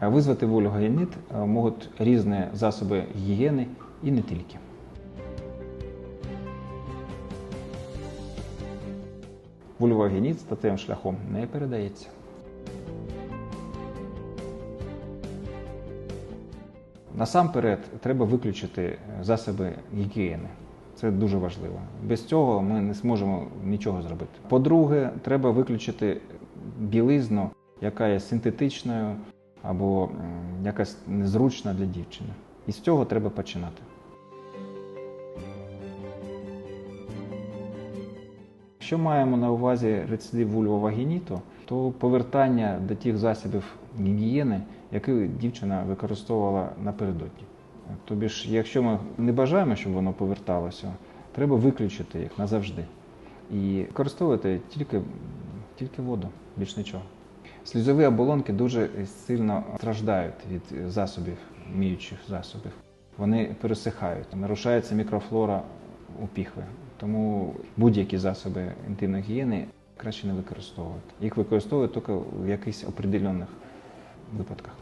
А Визвати вульвогенит е, можуть різні засоби гігієни і не тільки. Вульвогенит статевим шляхом не передається. Насамперед треба виключити засоби гігієни. Це дуже важливо. Без цього ми не зможемо нічого зробити. По-друге, треба виключити білизну, яка є синтетичною або якась незручна для дівчини. І з цього треба починати. Якщо маємо на увазі рецидив вульвовагініту, то повертання до тих засобів гігієни, які дівчина використовувала напередодні. Тобі ж, якщо ми не бажаємо, щоб воно поверталося, треба виключити їх назавжди. І використовувати тільки, тільки воду, більш нічого. Слізові оболонки дуже сильно страждають від засобів, міючих засобів. Вони пересихають, нарушається мікрофлора у піхви. Тому будь-які засоби інтимної гігієни краще не використовувати. Їх використовують тільки в якихось определених випадках.